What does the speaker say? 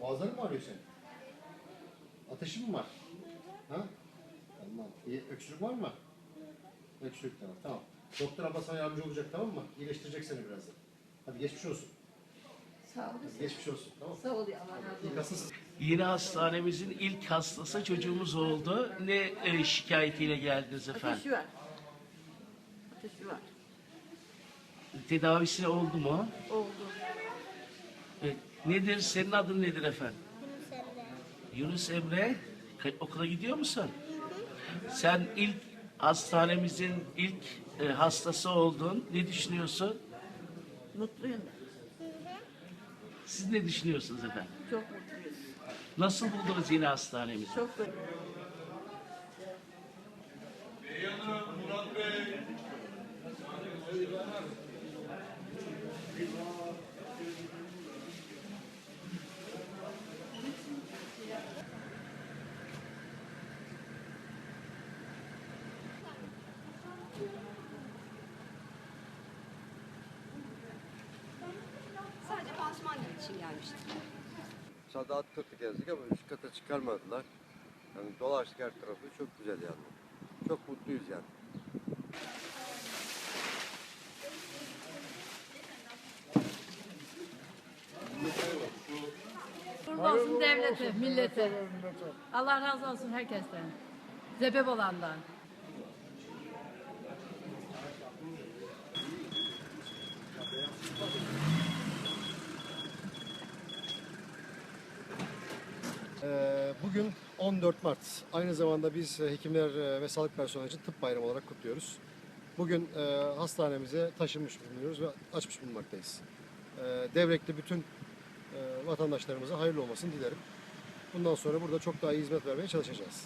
Boğazların mı ağrıyor senin? Ateşin mi var? Ha? Tamam. İyi, öksürük var mı? Öksürük de var. Tamam. Doktor abla sana yardımcı olacak tamam mı? İyileştirecek seni birazdan. Hadi geçmiş olsun. Sağ olun. Geçmiş olsun. Tamam. Sağ ol ya Allah razı olsun. İyi kasılsın. Yeni hastanemizin ilk hastası çocuğumuz oldu. Ne e, şikayetiyle geldiniz efendim? Ateşi var. Ateşi var. Tedavisi oldu mu? Oldu. E, nedir? Senin adın nedir efendim? Yunus Emre. Yunus Emre. Okula gidiyor musun? Sen ilk hastanemizin ilk e, hastası oldun. Ne düşünüyorsun? Mutluyum. Siz ne düşünüyorsunuz efendim? Çok mutluyuz. Nasıl buldunuz yeni hastanemizi? Çok böyle. Sadece gelmiştim. Sadat kırkı gezdik ama üst kata çıkarmadılar. Yani dolaştık her tarafı çok güzel yani. Çok mutluyuz yani. Kurban olsun devlete, millete. Allah razı olsun herkesten. Sebep olandan. Bugün 14 Mart. Aynı zamanda biz e, hekimler e, ve sağlık personeli için tıp bayramı olarak kutluyoruz. Bugün e, hastanemize taşınmış bulunuyoruz ve açmış bulunmaktayız. Devrekli bütün vatandaşlarımıza hayırlı olmasını dilerim. Bundan sonra burada çok daha iyi hizmet vermeye çalışacağız.